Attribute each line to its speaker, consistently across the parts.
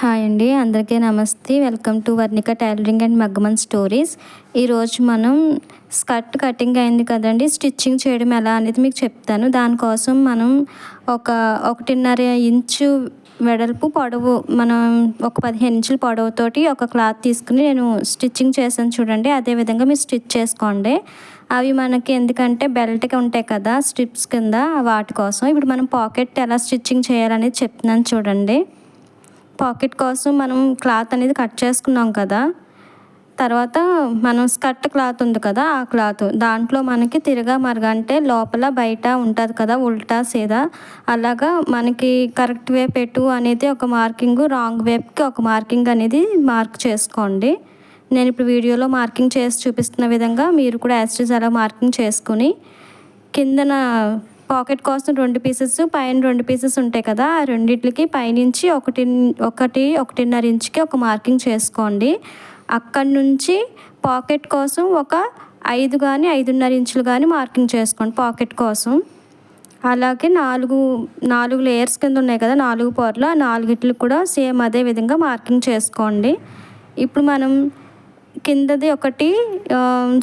Speaker 1: Hi అండి అందరికీ నమస్తే. Welcome to Varnika tailoring and మగ్గమన్ stories. ఈరోజు మనం స్కర్ట్ కటింగ్ అయింది కదండి స్టిచ్చింగ్ చేయడం ఎలా అనేది మీకు చెప్తాను. దానికోసం మనం ఒక ఒకటిన్నర ఇంచు వెడల్పు పొడవు మనం ఒక పదిహేను ఇంచుల పొడవుతోటి ఒక క్లాత్ తీసుకుని నేను స్టిచ్చింగ్ చేశాను చూడండి. అదేవిధంగా మీరు స్టిచ్ చేసుకోండి. అవి మనకి ఎందుకంటే బెల్ట్కి ఉంటాయి కదా స్ట్రిప్స్ కింద వాటి కోసం. ఇప్పుడు మనం పాకెట్ ఎలా స్టిచ్చింగ్ చేయాలనేది చెప్తున్నాను చూడండి. పాకెట్ కోసం మనం క్లాత్ అనేది కట్ చేసుకున్నాం కదా తర్వాత మనం స్కర్ట్ క్లాత్ ఉంది కదా ఆ క్లాత్ దాంట్లో మనకి తిరగా మరగంటే లోపల బయట ఉంటుంది కదా ఉల్టా సీదా అలాగా మనకి కరెక్ట్ వే పెట్టు అనేది ఒక మార్కింగ్ రాంగ్ వేప్కి ఒక మార్కింగ్ అనేది మార్క్ చేసుకోండి. నేను ఇప్పుడు వీడియోలో మార్కింగ్ చేసి చూపిస్తున్న విధంగా మీరు కూడా యాస్టిజ్ అలా మార్కింగ్ చేసుకుని కిందన పాకెట్ కోసం రెండు పీసెస్ పైన రెండు పీసెస్ ఉంటాయి కదా ఆ రెండింటికి పైనుంచి ఒకటి ఒకటి ఒకటిన్నర ఇంచుకి ఒక మార్కింగ్ చేసుకోండి. అక్కడి నుంచి పాకెట్ కోసం ఒక ఐదు కానీ ఐదున్నర ఇంచులు కానీ మార్కింగ్ చేసుకోండి పాకెట్ కోసం. అలాగే నాలుగు నాలుగు లేయర్స్ కింద ఉన్నాయి కదా నాలుగు పొరలు ఆ నాలుగిట్లు కూడా సేమ్ అదే విధంగా మార్కింగ్ చేసుకోండి. ఇప్పుడు మనం కిందది ఒకటి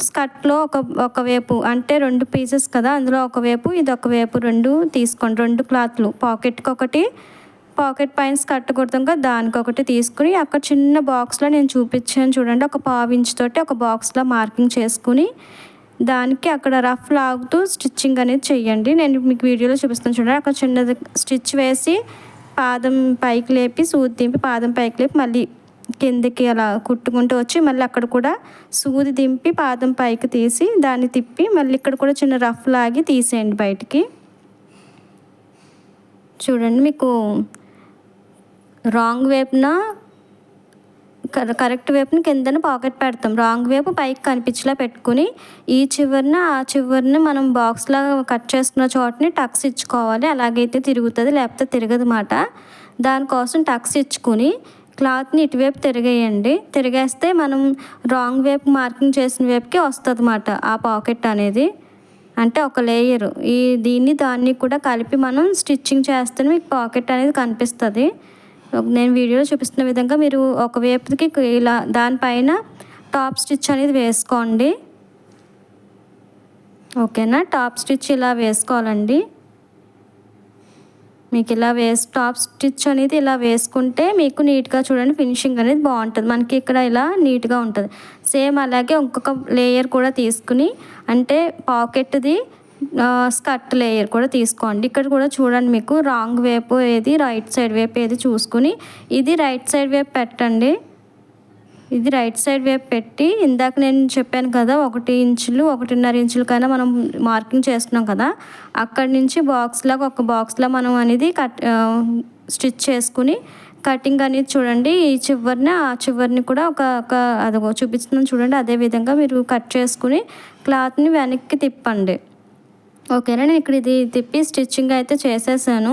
Speaker 1: స్కర్ట్లో ఒక ఒకవైపు అంటే రెండు పీసెస్ కదా అందులో ఒకవైపు ఇది ఒకవైపు రెండు తీసుకోండి రెండు క్లాత్లు. పాకెట్కి ఒకటి పాకెట్ పైన స్కర్ట్ కుడతాం కదా దానికి ఒకటి తీసుకుని అక్కడ చిన్న బాక్స్లో నేను చూపించాను చూడండి ఒక పావించి తోటి ఒక బాక్స్లో మార్కింగ్ చేసుకుని దానికి అక్కడ రఫ్ లాగుతూ స్టిచ్చింగ్ అనేది చేయండి నేను మీకు వీడియోలో చూపిస్తాను చూడండి అక్కడ చిన్నది స్టిచ్ వేసి పాదం పైకి లేపి సూది దింపి పాదం పైకి లేపి మళ్ళీ కిందకి అలా కుట్టుకుంటూ వచ్చి మళ్ళీ అక్కడ కూడా సూది దింపి పాదం పైకి తీసి దాన్ని తిప్పి మళ్ళీ ఇక్కడ కూడా చిన్న రఫ్ లాగి తీసేయండి బయటికి. చూడండి మీకు రాంగ్ వేపున కరెక్ట్ వైపున కిందన పాకెట్ పెడతాం. రాంగ్ వైపు పైకి కనిపించేలా పెట్టుకుని ఈ చివరిన ఆ చివరిని మనం బాక్స్లా కట్ చేసుకున్న చోటని టక్స్ ఇచ్చుకోవాలి. అలాగైతే తిరుగుతుంది లేకపోతే తిరగదు మాట. దానికోసం టక్స్ ఇచ్చుకుని క్లాత్ని ఇటువైపు తిరిగేయండి. తిరిగేస్తే మనం రాంగ్ వైపు మార్కింగ్ చేసిన వైపుకి వస్తుంది అన్నమాట ఆ పాకెట్ అనేది. అంటే ఒక లేయర్. ఈ దీన్ని దాన్ని కూడా కలిపి మనం స్టిచ్చింగ్ చేస్తే మీకు పాకెట్ అనేది కనిపిస్తుంది. నేను వీడియోలో చూపిస్తున్న విధంగా మీరు ఒక వైపుకి ఇలా దానిపైన టాప్ స్టిచ్ అనేది వేసుకోండి. ఓకేనా? టాప్ స్టిచ్ ఇలా వేసుకోవాలండి. మీకు ఇలా వేస్ టాప్ స్టిచ్ అనేది ఇలా వేసుకుంటే మీకు నీట్గా చూడండి ఫినిషింగ్ అనేది బాగుంటుంది. మనకి ఇక్కడ ఇలా నీట్గా ఉంటుంది. సేమ్ అలాగే ఇంకొక లేయర్ కూడా తీసుకుని అంటే పాకెట్ది స్కర్ట్ లేయర్ కూడా తీసుకోండి. ఇక్కడ కూడా చూడండి మీకు రాంగ్ వేపు ఏది రైట్ సైడ్ వేపు ఏది చూసుకుని ఇది రైట్ సైడ్ వేపు పెట్టండి. ఇది రైట్ సైడ్ వైపు పెట్టి ఇందాక నేను చెప్పాను కదా ఒకటి ఇంచులు ఒకటిన్నర ఇంచులకైనా మనం మార్కింగ్ చేసుకున్నాం కదా అక్కడి నుంచి బాక్స్ లాగా ఒక బాక్స్లో మనం అనేది కట్ స్టిచ్ చేసుకుని కటింగ్ అనేది చూడండి ఈ చివరిని ఆ చివరిని కూడా ఒక ఒక అదిగో చూపిస్తున్నాను చూడండి అదే విధంగా మీరు కట్ చేసుకుని క్లాత్ని వెనక్కి తిప్పండి. ఓకేనా? నేను ఇక్కడ ఇది తిప్పి స్టిచ్చింగ్ అయితే చేసేసాను.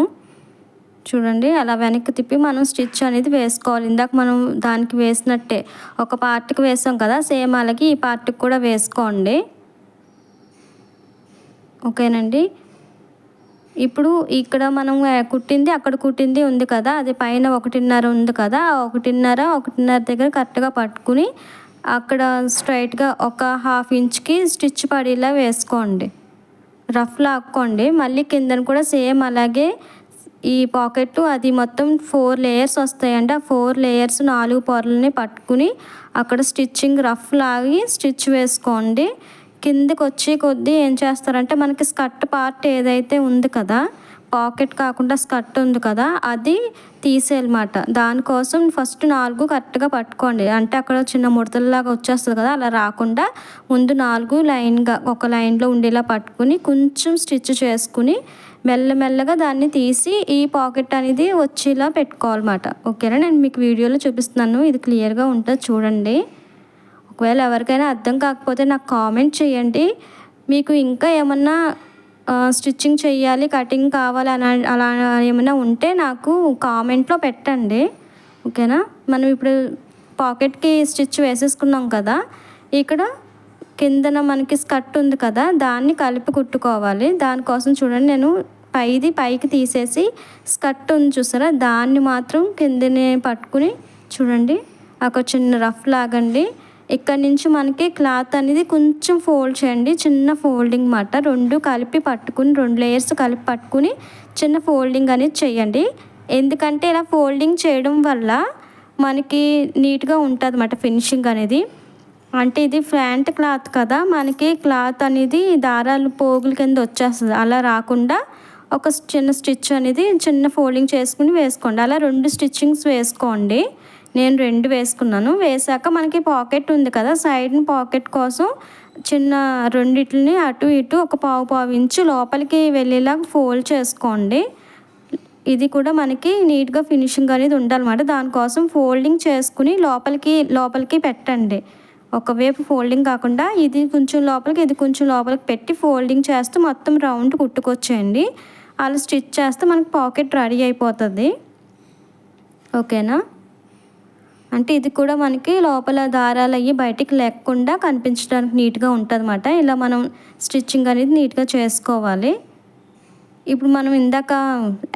Speaker 1: చూడండి అలా వెనక్కి తిప్పి మనం స్టిచ్ అనేది వేసుకోవాలి. ఇందాక మనం దానికి వేసినట్టే ఒక పార్ట్కి వేసాం కదా సేమ్ అలాగే ఈ పార్ట్కి కూడా వేసుకోండి. ఓకేనండి? ఇప్పుడు ఇక్కడ మనం కుట్టింది అక్కడ కుట్టింది ఉంది కదా అది పైన ఒకటిన్నర ఉంది కదా ఒకటిన్నర ఒకటిన్నర దగ్గర కరెక్ట్గా పట్టుకుని అక్కడ స్ట్రైట్గా ఒక హాఫ్ ఇంచ్కి స్టిచ్ పడేలా వేసుకోండి. రఫ్ లాక్కోండి. మళ్ళీ కిందన కూడా సేమ్ అలాగే ఈ పాకెట్లు అది మొత్తం ఫోర్ లేయర్స్ వస్తాయండి ఆ ఫోర్ లేయర్స్ నాలుగు పొరలని పట్టుకుని అక్కడ స్టిచ్చింగ్ రఫ్ లాగి స్టిచ్ వేసుకోండి. కిందకి వచ్చే కొద్దీ ఏం చేస్తారంటే మనకి స్కర్ట్ పార్ట్ ఏదైతే ఉంది కదా పాకెట్ కాకుండా స్కర్ట్ ఉంది కదా అది తీసేయాలన్నమాట దానికోసం ఫస్ట్ నాలుగు కరెక్ట్గా పట్టుకోండి. అంటే అక్కడ చిన్న ముడతల్లాగా వచ్చేస్తుంది కదా అలా రాకుండా ముందు నాలుగు లైన్గా ఒక లైన్లో ఉండేలా పట్టుకుని కొంచెం స్టిచ్ చేసుకుని మెల్లమెల్లగా దాన్ని తీసి ఈ పాకెట్ అనేది వచ్చేలా పెట్టుకోవాలన్నమాట. ఓకేనా? నేను మీకు వీడియోలో చూపిస్తున్నాను. ఇది క్లియర్గా ఉంటుంది. చూడండి. ఒకవేళ ఎవరికైనా అర్థం కాకపోతే నాకు కామెంట్ చేయండి. మీకు ఇంకా ఏమన్నా స్టిచ్చింగ్ చేయాలి కటింగ్ కావాలి అని అలా ఏమైనా ఉంటే నాకు కామెంట్లో పెట్టండి. ఓకేనా? మనం ఇప్పుడు పాకెట్కి స్టిచ్ వేసేసుకున్నాం కదా. ఇక్కడ కిందన మనకి స్కర్ట్ ఉంది కదా. దాన్ని కలిపి కుట్టుకోవాలి. దానికోసం చూడండి. నేను పైది పైకి తీసేసి స్కర్ట్ ఉంది చూసారా? దాన్ని మాత్రం కిందనే పట్టుకుని చూడండి. ఒక చిన్న రఫ్ లాగండి. ఇక్కడ నుంచి మనకి క్లాత్ అనేది కొంచెం ఫోల్డ్ చేయండి. చిన్న ఫోల్డింగ్ మాట. రెండు కలిపి పట్టుకుని రెండు లేయర్స్ కలిపి పట్టుకుని చిన్న ఫోల్డింగ్ అనేది చేయండి. ఎందుకంటే ఇలా ఫోల్డింగ్ చేయడం వల్ల మనకి నీట్గా ఉంటుంది అన్నమాట ఫినిషింగ్ అనేది. అంటే ఇది ఫ్యాంట్ క్లాత్ కదా. మనకి క్లాత్ అనేది దారాలు పోగుల కింద వచ్చేస్తుంది. అలా రాకుండా ఒక చిన్న స్టిచ్ అనేది చిన్న ఫోల్డింగ్ చేసుకుని వేసుకోండి. అలా రెండు స్టిచ్చింగ్స్ వేసుకోండి. నేను రెండు వేసుకున్నాను. వేసాక మనకి పాకెట్ ఉంది కదా సైడ్ పాకెట్ కోసం చిన్న రెండిటిని అటు ఇటు ఒక పావు పావు ఇంచు లోపలికి వెళ్ళేలా ఫోల్డ్ చేసుకోండి. ఇది కూడా మనకి నీట్గా ఫినిషింగ్ అనేది ఉండాలన్నమాట. దానికోసం ఫోల్డింగ్ చేసుకుని లోపలికి లోపలికి పెట్టండి. ఒకవైపు ఫోల్డింగ్ కాకుండా ఇది కొంచెం లోపలికి ఇది కొంచెం లోపలికి పెట్టి ఫోల్డింగ్ చేస్తూ మొత్తం రౌండ్ కుట్టుకొచ్చేయండి. అలా స్టిచ్ చేస్తే మనకి పాకెట్ రెడీ అయిపోతుంది. ఓకేనా? అంటే ఇది కూడా మనకి లోపల దారాలు అయ్యి బయటికి లేకుండా కనిపించడానికి నీట్గా ఉంటుంది ఇలా మనం స్టిచ్చింగ్ అనేది నీట్గా చేసుకోవాలి. ఇప్పుడు మనం ఇందాక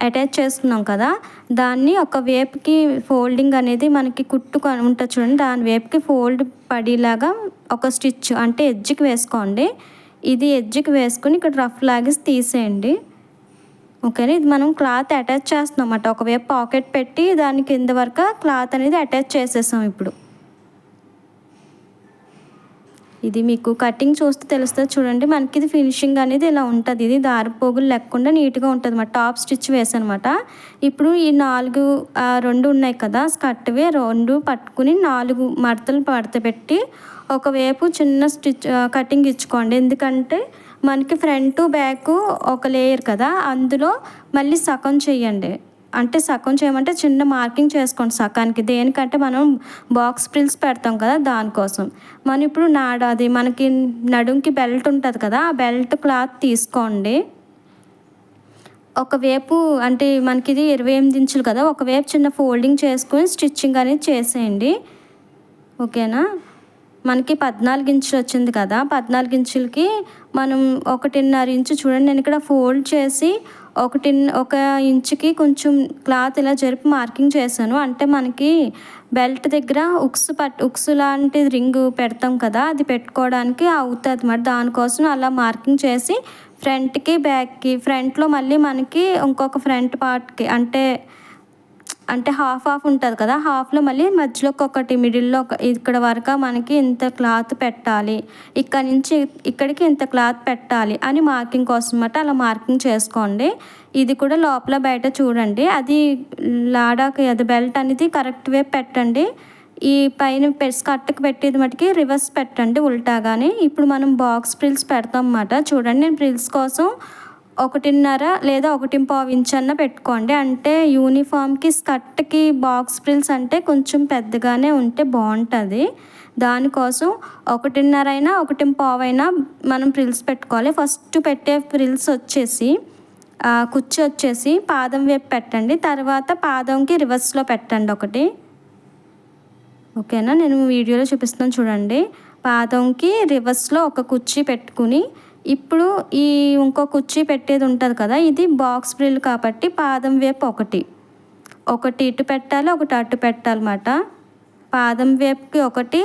Speaker 1: అటాచ్ చేసుకున్నాం కదా దాన్ని ఒక వేపుకి ఫోల్డింగ్ అనేది మనకి కుట్టు ఉంటుంది చూడండి దాని వేపుకి ఫోల్డ్ పడేలాగా ఒక స్టిచ్ అంటే ఎడ్జ్కి వేసుకోండి. ఇది ఎడ్జ్కి వేసుకుని ఇక్కడ రఫ్ లాగేసి తీసేయండి. ఓకేనా? ఇది మనం క్లాత్ అటాచ్ చేస్తున్నాం అన్నమాట ఒకవైపు పాకెట్ పెట్టి దాని కింద వరకు క్లాత్ అనేది అటాచ్ చేసేసాం ఇప్పుడు. ఇది మీకు కటింగ్ చూస్తే తెలుస్తుంది చూడండి. మనకి ఇది ఫినిషింగ్ అనేది ఇలా ఉంటుంది. ఇది దారిపోగులు లేకుండా నీట్గా ఉంటుంది అనమాట టాప్ స్టిచ్ వేసనమాట ఇప్పుడు ఈ నాలుగు రెండు ఉన్నాయి కదా స్కర్ట్వి. రెండు పట్టుకుని నాలుగు మడతలు పడత పెట్టి ఒకవైపు చిన్న స్టిచ్ కటింగ్ ఇచ్చుకోండి. ఎందుకంటే మనకి ఫ్రంట్ బ్యాక్ ఒక లేయర్ కదా అందులో మళ్ళీ సగం చేయండి. అంటే సగం చేయమంటే చిన్న మార్కింగ్ చేసుకోండి సగానికి. దేనికంటే మనం బాక్స్ ప్రిల్స్ పెడతాం కదా దానికోసం. మనం ఇప్పుడు నాడాది మనకి నడుంకి బెల్ట్ ఉంటుంది కదా ఆ బెల్ట్ క్లాత్ తీసుకోండి. ఒకవైపు అంటే మనకి ఇది ఇరవై ఎనిమిది ఇంచులు కదా ఒకవైపు చిన్న ఫోల్డింగ్ చేసుకొని స్టిచ్చింగ్ అనేది చేసేయండి. ఓకేనా మనకి పద్నాలుగు ఇంచులు వచ్చింది కదా పద్నాలుగు ఇంచులకి మనం ఒకటిన్నర ఇంచు చూడండి నేను ఇక్కడ ఫోల్డ్ చేసి ఒకటి ఒక ఇంచుకి కొంచెం క్లాత్ ఇలా జరిపి మార్కింగ్ చేశాను. అంటే మనకి బెల్ట్ దగ్గర ఉక్స్ పట్ ఉక్స్ లాంటి రింగ్ పెడతాం కదా అది పెట్టుకోవడానికి అవుతుంది. మరి దానికోసం అలా మార్కింగ్ చేసి ఫ్రంట్కి బ్యాక్కి ఫ్రంట్లో మళ్ళీ మనకి ఇంకొక ఫ్రంట్ పార్ట్కి అంటే అంటే హాఫ్ హాఫ్ ఉంటుంది కదా హాఫ్లో మళ్ళీ మధ్యలో ఒకటి మిడిల్లో ఒక ఇక్కడ వరకు మనకి ఇంత క్లాత్ పెట్టాలి ఇక్కడ నుంచి ఇక్కడికి ఇంత క్లాత్ పెట్టాలి అని మార్కింగ్ కోసం అన్నమాట అలా మార్కింగ్ చేసుకోండి. ఇది కూడా లోపల బయట చూడండి అది లాడాకి అది బెల్ట్ అనేది కరెక్ట్ వే పెట్టండి. ఈ పైన స్కర్ట్కి పెట్టేది మటుకి రివర్స్ పెట్టండి ఉల్టాగానే ఇప్పుడు మనం బాక్స్ ప్రిల్స్ పెడతాం అన్నమాట చూడండి నేను ప్రిల్స్ కోసం ఒకటిన్నర లేదా ఒకటి పావు ఇంచ్ అన్న పెట్టుకోండి అంటే యూనిఫామ్కి స్కర్ట్కి బాక్స్ ప్రిల్స్ అంటే కొంచెం పెద్దగానే ఉంటే బాగుంటుంది. దానికోసం ఒకటిన్నర అయినా ఒకటి పావు అయినా మనం ప్రిల్స్ పెట్టుకోవాలి. ఫస్ట్ పెట్టే ప్రిల్స్ వచ్చేసి కుర్చీ వచ్చేసి పాదం వైపు పెట్టండి. తర్వాత పాదంకి రివర్స్లో పెట్టండి ఒకటి. ఓకేనా? నేను వీడియోలో చూపిస్తున్నాను చూడండి. పాదంకి రివర్స్లో ఒక కుర్చీ పెట్టుకుని ఇప్పుడు ఈ ఇంకో కుర్చీ పెట్టేది ఉంటుంది కదా ఇది బాక్స్ బ్రిల్ కాబట్టి పాదం వైపు ఒకటి. ఒకటి ఇటు పెట్టాలి ఒకటి అటు పెట్టాలన్నమాట. పాదం వైపుకి ఒకటి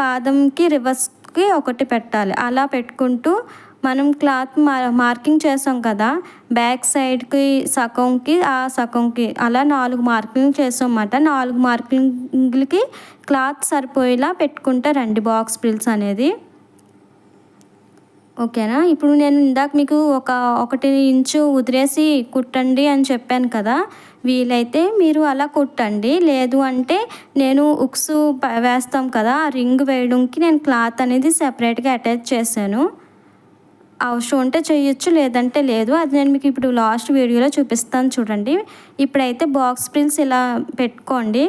Speaker 1: పాదంకి రివర్స్కి ఒకటి పెట్టాలి. అలా పెట్టుకుంటూ మనం క్లాత్ మార్కింగ్ చేసాం కదా బ్యాక్ సైడ్కి సగంకి ఆ సగంకి అలా నాలుగు మార్కింగ్ చేసాం అన్నమాట నాలుగు మార్కింగ్లకి క్లాత్ సరిపోయేలా పెట్టుకుంటారండి బాక్స్ ప్రిల్స్ అనేది. ఓకేనా? ఇప్పుడు నేను ఇందాక మీకు ఒక ఒకటి ఇంచు ఉదిరేసి కుట్టండి అని చెప్పాను కదా. వీలైతే మీరు అలా కుట్టండి. లేదు అంటే నేను ఉక్స్ వేస్తాం కదా ఆ రింగ్ వేయడానికి నేను క్లాత్ అనేది సెపరేట్గా అటాచ్ చేశాను. అవసరం ఉంటే చేయొచ్చు లేదంటే లేదు. అది నేను మీకు ఇప్పుడు లాస్ట్ వీడియోలో చూపిస్తాను చూడండి. ఇప్పుడైతే బాక్స్ ప్రిల్స్ ఇలా పెట్టుకోండి.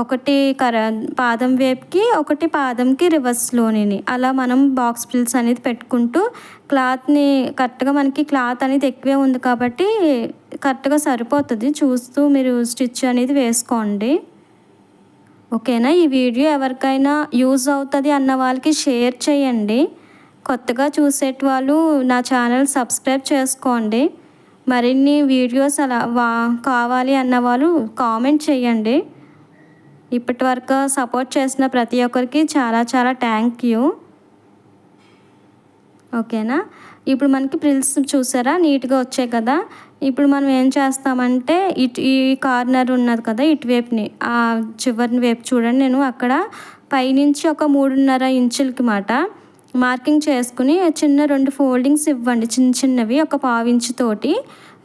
Speaker 1: ఒకటి కర పాదం వేపుకి ఒకటి పాదంకి రివర్స్లోని అలా మనం బాక్స్ పిల్స్ అనేది పెట్టుకుంటూ క్లాత్ని కరెక్ట్గా మనకి క్లాత్ అనేది ఎక్కువే ఉంది కాబట్టి కరెక్ట్గా సరిపోతుంది. చూస్తూ మీరు స్టిచ్ అనేది వేసుకోండి. ఓకేనా? ఈ వీడియో ఎవరికైనా యూజ్ అవుతుంది అన్న వాళ్ళకి షేర్ చేయండి. కొత్తగా చూసేట వాళ్ళు నా ఛానల్ సబ్స్క్రైబ్ చేసుకోండి. మరిన్ని వీడియోస్ అలా వా కావాలి అన్న వాళ్ళు కామెంట్ చేయండి. ఇప్పటి వరకు సపోర్ట్ చేసిన ప్రతి ఒక్కరికి చాలా చాలా థ్యాంక్ యూ ఓకేనా? ఇప్పుడు మనకి ప్రిల్స్ చూసారా? నీట్గా వచ్చాయి కదా? ఇప్పుడు మనం ఏం చేస్తామంటే ఇటు ఈ కార్నర్ ఉన్నది కదా ఇటువైపుని ఆ చివరిని వైపు చూడండి. నేను అక్కడ పైనుంచి ఒక మూడున్నర ఇంచులకి మాట మార్కింగ్ చేసుకుని చిన్న రెండు ఫోల్డింగ్స్ ఇవ్వండి. చిన్న చిన్నవి ఒక పావించి తోటి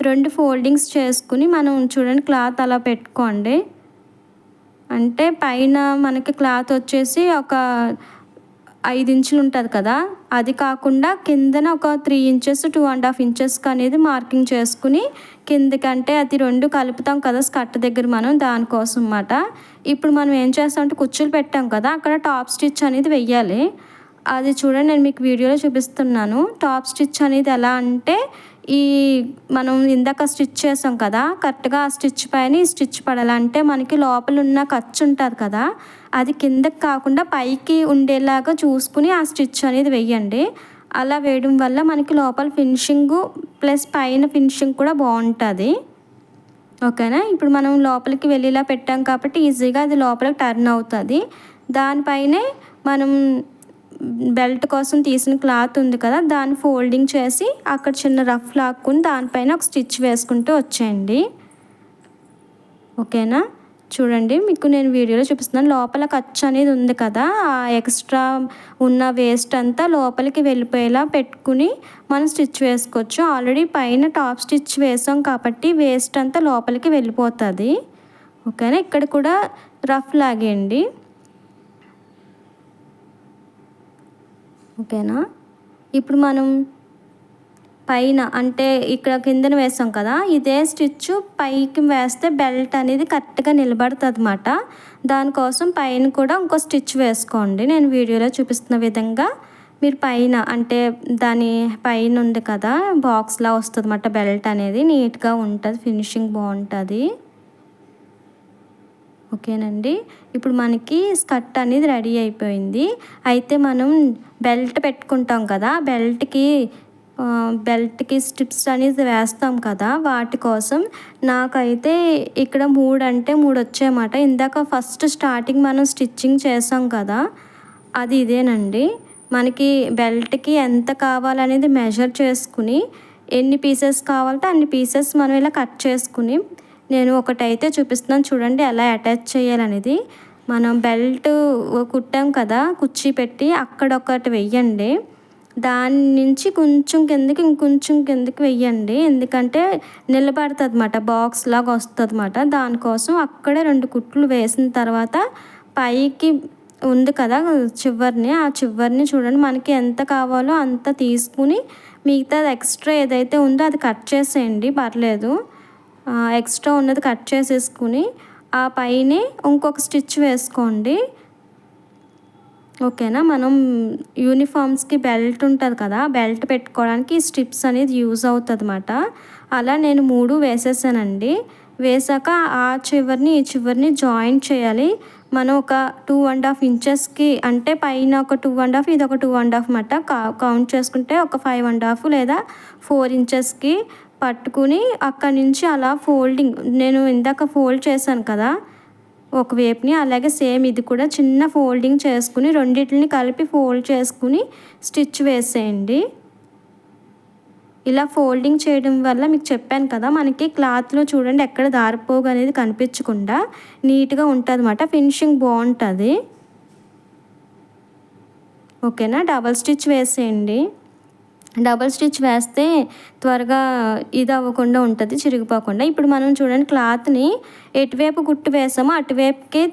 Speaker 1: రెండు ఫోల్డింగ్స్ చేసుకుని మనం చూడండి క్లాత్ అలా పెట్టుకోండి. అంటే పైన మనకి క్లాత్ వచ్చేసి ఒక ఐదు ఇంచులు ఉంటుంది కదా. అది కాకుండా కిందన ఒక three inches two and half ఇంచెస్కి అనేది మార్కింగ్ చేసుకుని కిందకంటే అది రెండు కలుపుతాం కదా స్కర్ట్ దగ్గర మనం దానికోసం అన్నమాట. ఇప్పుడు మనం ఏం చేస్తామంటే కుచ్చులు పెట్టాం కదా అక్కడ టాప్ స్టిచ్ అనేది వెయ్యాలి. అది చూడండి నేను మీకు వీడియోలో చూపిస్తున్నాను. టాప్ స్టిచ్ అనేది ఎలా అంటే ఈ మనం ఇందాక స్టిచ్ చేసాం కదా కరెక్ట్గా ఆ స్టిచ్ పైన ఈ స్టిచ్ పడాలంటే మనకి లోపల ఉన్న ఖర్చు ఉంటుంది కదా అది కిందకి కాకుండా పైకి ఉండేలాగా చూసుకుని ఆ స్టిచ్ అనేది వెయ్యండి అలా వేయడం వల్ల మనకి లోపల ఫినిషింగ్ ప్లస్ పైన ఫినిషింగ్ కూడా బాగుంటుంది. ఓకేనా? ఇప్పుడు మనం లోపలికి వెళ్ళేలా పెట్టాం కాబట్టి ఈజీగా అది లోపలికి టర్న్ అవుతుంది. దానిపైనే మనం బెల్ట్ కోసం తీసిన క్లాత్ ఉంది కదా దాన్ని ఫోల్డింగ్ చేసి అక్కడ చిన్న రఫ్ లాక్కుని దానిపైన ఒక స్టిచ్ వేసుకుంటూ వచ్చేయండి. ఓకేనా? చూడండి మీకు నేను వీడియోలో చూపిస్తున్నాను. లోపల ఖర్చు అనేది ఉంది కదా ఆ ఎక్స్ట్రా ఉన్న వేస్ట్ అంతా లోపలికి వెళ్ళిపోయేలా పెట్టుకుని మనం స్టిచ్ వేసుకోవచ్చు. ఆల్రెడీ పైన టాప్ స్టిచ్ వేసాం కాబట్టి వేస్ట్ అంతా లోపలికి వెళ్ళిపోతుంది. ఓకేనా? ఇక్కడ కూడా రఫ్ లాగేయండి. ఓకేనా? ఇప్పుడు మనం పైన అంటే ఇక్కడ కిందన వేసాం కదా ఇదే స్టిచ్ పైకి వేస్తే బెల్ట్ అనేది కరెక్ట్గా నిలబడుతుంది అన్నమాట దానికోసం పైన కూడా ఇంకో స్టిచ్ వేసుకోండి. నేను వీడియోలో చూపిస్తున్న విధంగా మీరు పైన అంటే దాని పైన ఉంది కదా బాక్స్లా వస్తుంది అన్నమాట బెల్ట్ అనేది. నీట్గా ఉంటుంది ఫినిషింగ్ బాగుంటుంది. ఓకేనండి. ఇప్పుడు మనకి స్కర్ట్ అనేది రెడీ అయిపోయింది. అయితే మనం బెల్ట్ పెట్టుకుంటాం కదా బెల్ట్కి బెల్ట్కి స్ట్రిప్స్ అనేది వేస్తాం కదా వాటి కోసం. నాకైతే ఇక్కడ మూడు అంటే మూడు వచ్చాయన్నమాట ఇందాక ఫస్ట్ స్టార్టింగ్ మనం స్టిచ్చింగ్ చేసాం కదా అది ఇదేనండి. మనకి బెల్ట్కి ఎంత కావాలనేది మెజర్ చేసుకుని ఎన్ని పీసెస్ కావాలంటే అన్ని పీసెస్ మనం ఇలా కట్ చేసుకుని నేను ఒకటైతే చూపిస్తున్నాను. చూడండి ఎలా అటాచ్ చేయాలనేది. మనం బెల్ట్ కుట్టాం కదా కుర్చీ పెట్టి అక్కడ ఒకటి వెయ్యండి. దాని నుంచి కొంచెం కిందకి ఇంకొంచెం కిందకి వెయ్యండి. ఎందుకంటే నిలబడుతుంది అనమాట బాక్స్ లాగా వస్తుంది అనమాట దానికోసం అక్కడే రెండు కుట్లు వేసిన తర్వాత పైకి ఉంది కదా చివరిని ఆ చివరిని చూడండి మనకి ఎంత కావాలో అంత తీసుకుని మిగతా ఎక్స్ట్రా ఏదైతే ఉందో అది కట్ చేసేయండి పర్లేదు. ఎక్స్ట్రా ఉన్నది కట్ చేసేసుకుని ఆ పైనే ఇంకొక స్టిచ్ వేసుకోండి. ఓకేనా మనం యూనిఫామ్స్కి బెల్ట్ ఉంటుంది కదా బెల్ట్ పెట్టుకోవడానికి స్ట్రిప్స్ అనేది యూజ్ అవుతుంది అనమాట అలా నేను మూడు వేసేసానండి. వేసాక ఆ చివరిని ఈ చివరిని జాయింట్ చేయాలి. మనం ఒక టూ అండ్ హాఫ్ ఇంచెస్కి అంటే పైన ఒక టూ అండ్ హాఫ్ ఇది ఒక టూ అండ్ హాఫ్ మాట కౌంట్ చేసుకుంటే ఒక ఫైవ్ అండ్ హాఫ్ లేదా ఫోర్ ఇంచెస్కి పట్టుకుని అక్కడి నుంచి అలా ఫోల్డింగ్ నేను ఇందాక ఫోల్డ్ చేశాను కదా ఒక వేపుని అలాగే సేమ్ ఇది కూడా చిన్న ఫోల్డింగ్ చేసుకుని రెండింటిని కలిపి ఫోల్డ్ చేసుకుని స్టిచ్ వేసేయండి. ఇలా ఫోల్డింగ్ చేయడం వల్ల మీకు చెప్పాను కదా మనకి క్లాత్లో చూడండి ఎక్కడ దారిపోగు అనేది కనిపించకుండా నీట్గా ఉంటుంది అన్నమాట ఫినిషింగ్ బాగుంటుంది. ఓకేనా? డబల్ స్టిచ్ వేసేయండి. డబల్ స్టిచ్ వేస్తే త్వరగా ఇది అవ్వకుండా ఉంటుంది చిరిగిపోకుండా. ఇప్పుడు మనం చూడండి క్లాత్ని ఎటువైపు గుట్టు వేసామో అటువైపుకే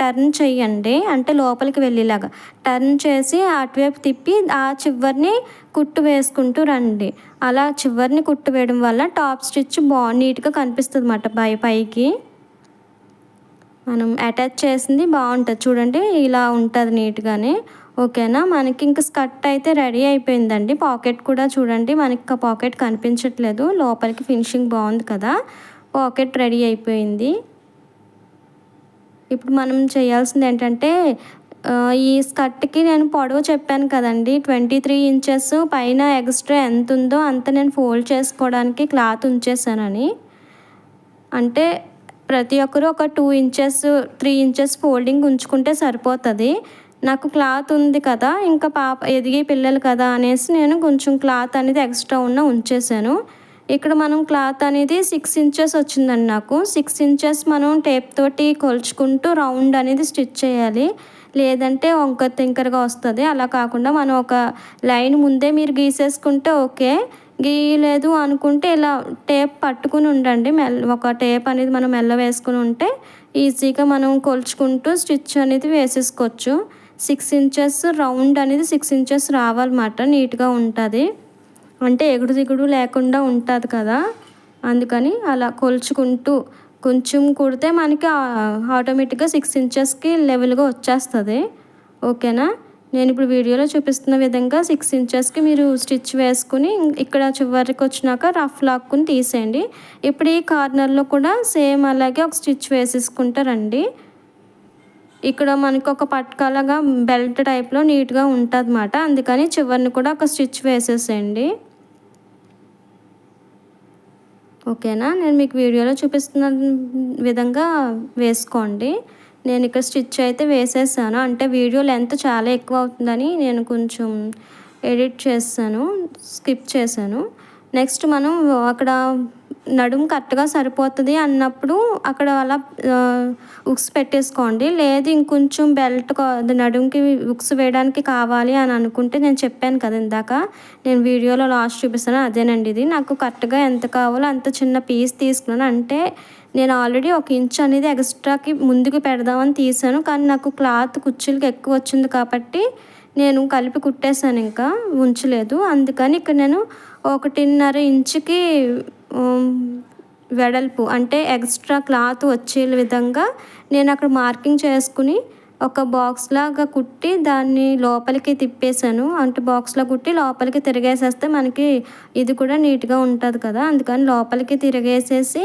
Speaker 1: టర్న్ చేయండి అంటే లోపలికి వెళ్ళేలాగా. టర్న్ చేసి అటువైపు తిప్పి ఆ చివరిని కుట్టు వేసుకుంటూ రండి. అలా చివరిని కుట్టు వేయడం వల్ల టాప్ స్టిచ్ బా నీట్గా కనిపిస్తుంది అన్నమాట పై పైకి. మనం అటాచ్ చేసింది బాగుంటుంది. చూడండి ఇలా ఉంటుంది నీట్గానే. ఓకేనా? మనకి ఇంకా స్కర్ట్ అయితే రెడీ అయిపోయిందండి. పాకెట్ కూడా చూడండి మనకి పాకెట్ కనిపించట్లేదు. లోపలికి ఫినిషింగ్ బాగుంది కదా? పాకెట్ రెడీ అయిపోయింది. ఇప్పుడు మనం చేయాల్సింది ఏంటంటే ఈ స్కర్ట్కి నేను పొడవు చెప్పాను కదండి. ట్వంటీ త్రీ ఇంచెస్ పైన ఎక్స్ట్రా ఎంత ఉందో అంత నేను ఫోల్డ్ చేసుకోవడానికి క్లాత్ ఉంచేసానని అంటే ప్రతి ఒక్కరు ఒక two inches three inches folding ఉంచుకుంటే సరిపోతుంది. నాకు క్లాత్ ఉంది కదా ఇంకా పాప ఎదిగే పిల్లలు కదా అనేసి నేను కొంచెం క్లాత్ అనేది ఎక్స్ట్రా ఉన్న ఉంచేసాను ఇక్కడ మనం క్లాత్ అనేది సిక్స్ ఇంచెస్ వచ్చిందండి నాకు. సిక్స్ ఇంచెస్ మనం టేప్ తోటి కొలుచుకుంటూ రౌండ్ అనేది స్టిచ్ చేయాలి. లేదంటే వంక తింకరగా వస్తుంది. అలా కాకుండా మనం ఒక లైన్ ముందే మీరు గీసేసుకుంటే ఓకే. గీయలేదు అనుకుంటే ఇలా టేప్ పట్టుకుని ఉండండి. మెల్ ఒక టేప్ అనేది మనం మెల్ల వేసుకుని ఉంటే ఈజీగా మనం కొలుచుకుంటూ స్టిచ్ అనేది వేసేసుకోవచ్చు. సిక్స్ ఇంచెస్ రౌండ్ అనేది సిక్స్ ఇంచెస్ రావాలన్నమాట నీట్గా ఉంటుంది. అంటే ఎగుడు దిగుడు లేకుండా ఉంటుంది కదా. అందుకని అలా కొలుచుకుంటూ కొంచెం కుడితే మనకి ఆటోమేటిక్గా సిక్స్ ఇంచెస్కి లెవెల్గా వచ్చేస్తుంది. ఓకేనా? నేను ఇప్పుడు వీడియోలో చూపిస్తున్న విధంగా సిక్స్ ఇంచెస్కి మీరు స్టిచ్ వేసుకుని ఇక్కడ చివరికి వచ్చినాక రఫ్ లాక్కుని తీసేయండి. ఇప్పుడు ఈ కార్నర్లో కూడా సేమ్ అలాగే ఒక స్టిచ్ వేసేసుకుంటారండి ఇక్కడ మనకు ఒక పట్కాలగా బెల్ట్ టైప్లో నీట్గా ఉంటుంది అన్నమాట అందుకని చివరిని కూడా ఒక స్టిచ్ వేసేసేయండి. ఓకేనా? నేను మీకు వీడియోలో చూపిస్తున్న విధంగా వేసుకోండి. నేను ఇక్కడ స్టిచ్ అయితే వేసేసాను. అంటే వీడియో లెంత్ చాలా ఎక్కువ అవుతుందని నేను కొంచెం ఎడిట్ చేస్తాను స్కిప్ చేశాను. నెక్స్ట్ మనం అక్కడ నడుము కరెక్ట్గా సరిపోతుంది అన్నప్పుడు అక్కడ అలా ఉక్స్ పెట్టేసుకోండి. లేదు ఇంకొంచెం బెల్ట్ నడుముకి ఉక్స్ వేయడానికి కావాలి అని అనుకుంటే నేను చెప్పాను కదా ఇందాక. నేను వీడియోలో లాస్ట్ చూపిస్తాను. అదేనండి ఇది. నాకు కరెక్ట్గా ఎంత కావాలో అంత చిన్న పీస్ తీసుకున్నాను. అంటే నేను ఆల్రెడీ ఒక ఇంచ్ అనేది ఎక్స్ట్రాకి ముందుకు పెడదామని తీసాను. కానీ నాకు క్లాత్ కుర్చీలకి ఎక్కువ వచ్చింది కాబట్టి నేను కలిపి కుట్టేశాను ఇంకా. ఉంచలేదు. అందుకని ఇక్కడ నేను ఒకటిన్నర ఇంచుకి వెడల్పు అంటే ఎక్స్ట్రా క్లాత్ వచ్చే విధంగా నేను అక్కడ మార్కింగ్ చేసుకుని ఒక బాక్స్ లాగా కుట్టి దాన్ని లోపలికి తిప్పేశాను. అంటే బాక్స్లో కుట్టి లోపలికి తిరిగేసేస్తే మనకి ఇది కూడా నీట్గా ఉంటుంది కదా. అందుకని లోపలికి తిరిగేసేసి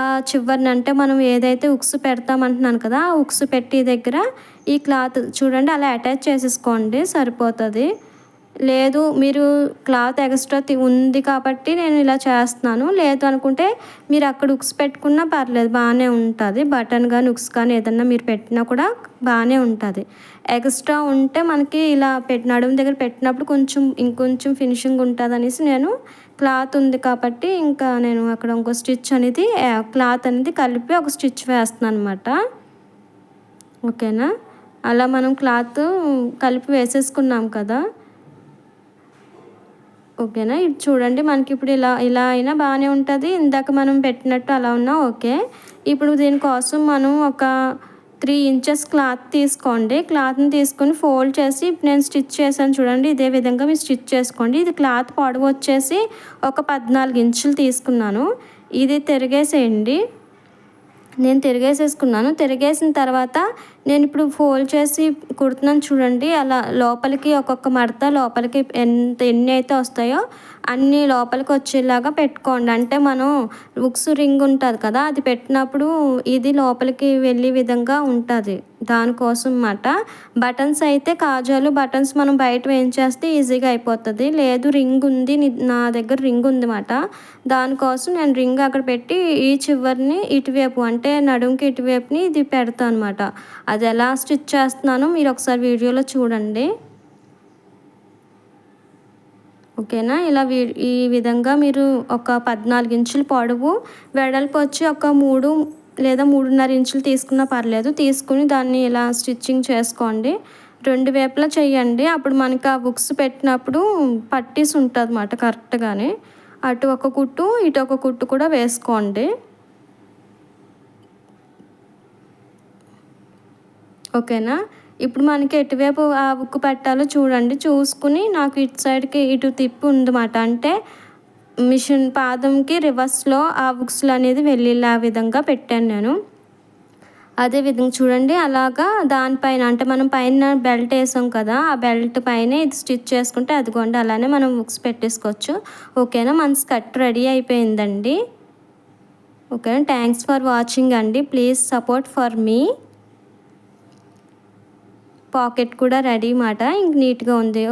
Speaker 1: ఆ చివరిని అంటే మనం ఏదైతే ఉక్స్ పెడతామంటున్నాను కదా ఆ ఉక్స్ పెట్టి దగ్గర ఈ క్లాత్ చూడండి అలా అటాచ్ చేసేసుకోండి సరిపోతుంది. లేదు మీరు క్లాత్ ఎక్స్ట్రా తి- ఉంది కాబట్టి నేను ఇలా చేస్తున్నాను. లేదు అనుకుంటే మీరు అక్కడ ఉక్స్ పెట్టుకున్నా పర్లేదు బాగానే ఉంటుంది. బటన్ కానీ ఉక్స్ కానీ ఏదన్నా మీరు పెట్టినా కూడా బాగానే ఉంటుంది. ఎక్స్ట్రా ఉంటే మనకి ఇలా పెట్టిన నడుము దగ్గర పెట్టినప్పుడు కొంచెం ఇంకొంచెం ఫినిషింగ్ ఉంటుంది అనేసి నేను క్లాత్ ఉంది కాబట్టి ఇంకా నేను అక్కడ ఇంకో స్టిచ్ అనేది క్లాత్ అనేది కలిపి ఒక స్టిచ్ వేస్తున్నాను అనమాట ఓకేనా? అలా మనం క్లాత్ కలిపి వేసేసుకున్నాం కదా. ఓకేనా? ఇది చూడండి మనకి ఇప్పుడు ఇలా ఇలా అయినా బాగానే ఉంటుంది. ఇందాక మనం పెట్టినట్టు అలా ఉన్నా ఓకే. ఇప్పుడు దీనికోసం మనం ఒక త్రీ ఇంచెస్ క్లాత్ తీసుకోండి. క్లాత్ని తీసుకొని ఫోల్డ్ చేసి ఇప్పుడు నేను స్టిచ్ చేశాను చూడండి ఇదే విధంగా మీరు స్టిచ్ చేసుకోండి. ఇది క్లాత్ పొడవు వచ్చేసి ఒక పద్నాలుగు ఇంచులు తీసుకున్నాను. ఇది తిరిగేసేయండి. నేను తిరిగేసేసుకున్నాను. తిరిగేసిన తర్వాత నేను ఇప్పుడు ఫోల్డ్ చేసి కుడుతున్నాను చూడండి అలా లోపలికి ఒక్కొక్క మడత లోపలికి ఎంత ఎన్ని అయితే వస్తాయో అన్ని లోపలికి వచ్చేలాగా పెట్టుకోండి. అంటే మనం బుక్స్ రింగ్ ఉంటుంది కదా అది పెట్టినప్పుడు ఇది లోపలికి వెళ్ళే విధంగా ఉంటుంది దానికోసం మాట బటన్స్ అయితే కాజాలు బటన్స్ మనం బయట వేయించేస్తే ఈజీగా అయిపోతుంది. లేదు రింగ్ ఉంది నా దగ్గర రింగ్ ఉందన్నమాట. దానికోసం నేను రింగ్ అక్కడ పెట్టి ఈ చివరిని ఇటువైపు అంటే నడుముకి ఇటువైపుని ఇది పెడతాను అనమాట అది ఎలా స్టిచ్ చేస్తున్నానో మీరు ఒకసారి వీడియోలో చూడండి. ఓకేనా? ఇలా వీ- ఈ విధంగా మీరు ఒక పద్నాలుగు ఇంచులు పొడవు వెడల్పు వచ్చి ఒక మూడు లేదా మూడున్నర ఇంచులు తీసుకున్నా పర్లేదు. తీసుకుని దాన్ని ఇలా స్టిచ్చింగ్ చేసుకోండి. రెండు వేపులా చేయండి. అప్పుడు మనకి ఆ బుక్స్ పెట్టినప్పుడు పట్టీస్ ఉంటుంది అన్నమాట కరెక్ట్గానే. అటు ఒక కుట్టు ఇటు ఒక కుట్టు కూడా వేసుకోండి. ఓకేనా? ఇప్పుడు మనకి ఎటువైపు ఆ ఉక్కు పెట్టాలో చూడండి. చూసుకుని నాకు ఇటు సైడ్కి ఇటు తిప్పి ఉందన్నమాట. అంటే మిషన్ పాదంకి రివర్స్లో ఆ బుక్స్లు అనేది వెళ్ళేలా విధంగా పెట్టాను నేను. అదే విధంగా చూడండి. అలాగా దానిపైన అంటే మనం పైన బెల్ట్ వేసాం కదా ఆ బెల్ట్ పైన ఇది స్టిచ్ చేసుకుంటే అదిగోండి అలానే మనం బుక్స్ పెట్టేసుకోవచ్చు. ఓకేనా? మన స్కర్ట్ రెడీ అయిపోయిందండి. ఓకేనా? థ్యాంక్స్ ఫర్ వాచింగ్ అండి. Please support for me. Pocket కూడా రెడీ మాట. ఇంక నీట్గా ఉంది.